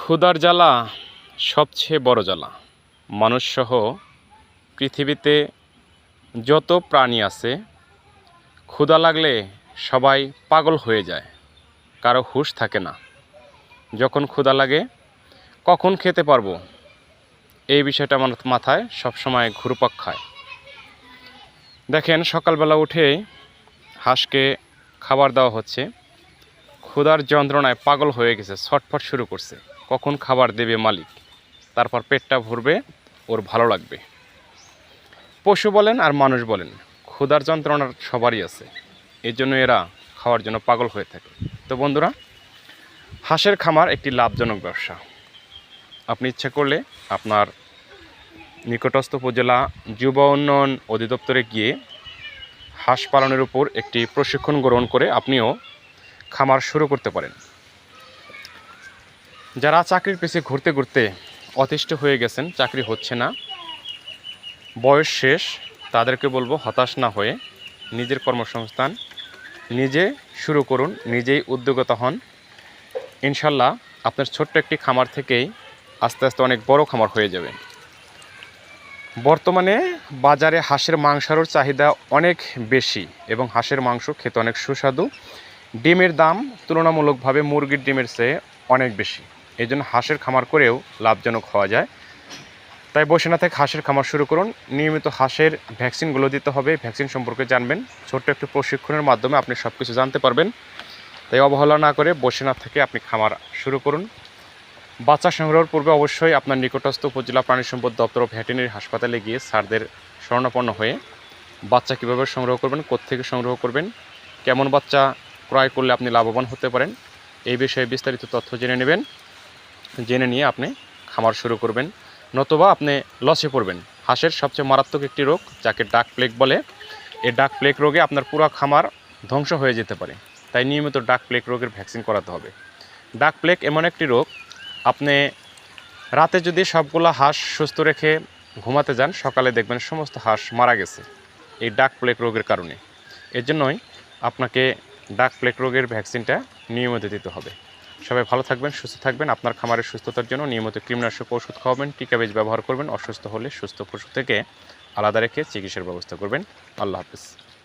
ক্ষুধার জ্বালা সবচেয়ে বড় জ্বালা। মানুষসহ পৃথিবীতে যত প্রাণী আছে, ক্ষুধা লাগলে সবাই পাগল হয়ে যায়, কারও হুঁশ থাকে না। যখন ক্ষুধা লাগে, কখন খেতে পারব? এই বিষয়টা আমার মাথায় সবসময় ঘুরপাক খায়। দেখেন, সকালবেলা উঠে হাঁসকে খাবার দেওয়া হচ্ছে। ক্ষুধার যন্ত্রণায় পাগল হয়ে গেছে, ছটফট শুরু করছে। কখন খাবার দেবে মালিক? তারপর পেটটা ভরবে, ওর ভালো লাগবে। পশু বলেন আর মানুষ বলেন, ক্ষুধার যন্ত্রণার সবারই আছে। এই জন্য এরা খাওয়ার জন্য পাগল হয়ে থাকে। তো বন্ধুরা, হাঁসের খামার একটি লাভজনক ব্যবসা। আপনি ইচ্ছা করলে আপনার নিকটস্থ উপজেলা, যুব উন্নয়ন অধিদপ্তরে গিয়ে হাঁস পালনের উপর একটি প্রশিক্ষণ গ্রহণ করে আপনিও খামার শুরু করতে পারেন। যারা চাকরির পেছে ঘুরতে ঘুরতে অতিষ্ঠ হয়ে গেছেন, চাকরি হচ্ছে না, বয়স শেষ, তাদেরকে বলব হতাশ না হয়ে নিজের কর্মসংস্থান নিজে শুরু করুন, নিজেই উদ্যোগতা হন। ইনশাল্লাহ আপনার ছোট্ট একটি খামার থেকেই আস্তে আস্তে অনেক বড় খামার হয়ে যাবে। বর্তমানে বাজারে হাঁসের মাংসের চাহিদা অনেক বেশি এবং হাঁসের মাংস খেতে অনেক সুস্বাদু। ডিমের দাম তুলনামূলকভাবে মুরগির ডিমের চেয়ে অনেক বেশি। এই জন্য হাঁসের খামার করেও লাভজনক হওয়া যায়। তাই বসে না থেকে হাঁসের খামার শুরু করুন। নিয়মিত হাঁসের ভ্যাকসিনগুলো দিতে হবে। ভ্যাকসিন সম্পর্কে জানবেন। ছোট্ট একটি প্রশিক্ষণের মাধ্যমে আপনি সব কিছু জানতে পারবেন। তাই অবহেলা না করে বসে না থেকে আপনি খামার শুরু করুন। বাচ্চা সংগ্রহের পূর্বে অবশ্যই আপনার নিকটস্থ উপজেলা প্রাণী সম্পদ দপ্তর ও হাসপাতালে গিয়ে স্যারদের শরণাপন্ন হয়ে বাচ্চা কীভাবে সংগ্রহ করবেন, কোত্থেকে সংগ্রহ করবেন, কেমন বাচ্চা ক্রয় করলে আপনি লাভবান হতে পারেন, এই বিষয়ে বিস্তারিত তথ্য জেনে নেবেন। জেনে নিয়ে আপনি খামার শুরু করবেন, নতুবা আপনি লসে পড়বেন। হাঁসের সবচেয়ে মারাত্মক একটি রোগ, যাকে ডাক প্লেগ বলে। এই ডাক প্লেগ রোগে আপনার পুরো খামার ধ্বংস হয়ে যেতে পারে। তাই নিয়মিত ডাক প্লেগ রোগের ভ্যাকসিন করাতে হবে। ডাক প্লেগ এমন একটি রোগ, আপনি রাতে যদি সবগুলো হাঁস সুস্থ রেখে ঘুমাতে যান, সকালে দেখবেন সমস্ত হাঁস মারা গেছে এই ডাক প্লেগ রোগের কারণে। এর জন্যই আপনাকে ডাক প্লেগ রোগের ভ্যাকসিনটা নিয়মিত দিতে হবে। সবাই ভালো থাকবেন, সুস্থ থাকবেন। আপনার খামারের সুস্থতার জন্য নিয়মিত কৃমিনাশক ওষুধ খাওয়াবেন, টিকা বীজ ব্যবহার করবেন, অসুস্থ হলে সুস্থ পশু থেকে আলাদা রেখে চিকিৎসার ব্যবস্থা করবেন। আল্লাহ হাফিজ।